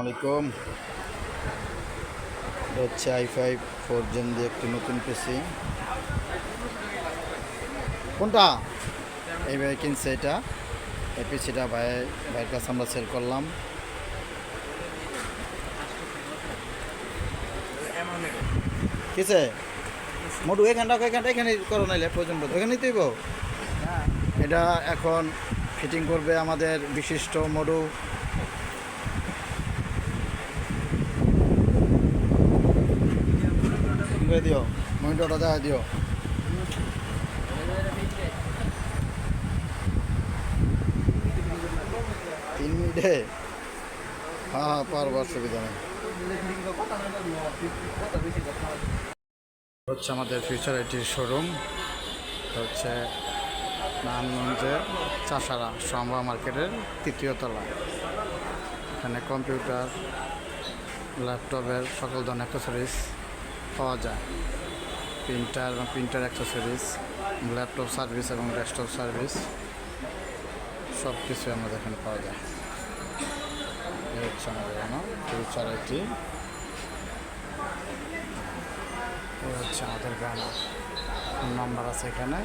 আলাইকুম এটা হচ্ছে আই ফাইভ ফোর জেন দিয়ে একটি নতুন পিসি কোনটা? এই ভাই কিনছে এটা। এই পিসিটা ভাই ভাইয়ের কাছে আমরা সেল করলাম। কিসে? মোটু এখানটা এখানটা এখানে করো নাইলে প্রয়োজন বোধ এখানেই তুইব এটা এখন ফিটিং করবে আমাদের বিশিষ্ট মডু করে দিও মনিটরটা দেখা দিও। তিন মিনিটে? হ্যাঁ হ্যাঁ পারব অসুবিধা নেই। হচ্ছে আমাদের ফিউচার আইটির শোরুম হচ্ছে নারায়ণগঞ্জের চাষারা সম্ভা মার্কেটের তৃতীয় তলা। এখানে কম্পিউটার, ল্যাপটপের সকল ধরনের অ্যাক্সেসরিজ পাওয়া যায়। প্রিন্টার এবং প্রিন্টার অ্যাক্সেসরিজ ল্যাপটপ সার্ভিস এবং ডেস্কটপ সার্ভিস সব কিছু আমাদের এখানে পাওয়া যায়। এই হচ্ছে আমাদের ফিউচার আইটি হচ্ছে আমাদের গানা নাম্বার আছে এখানে।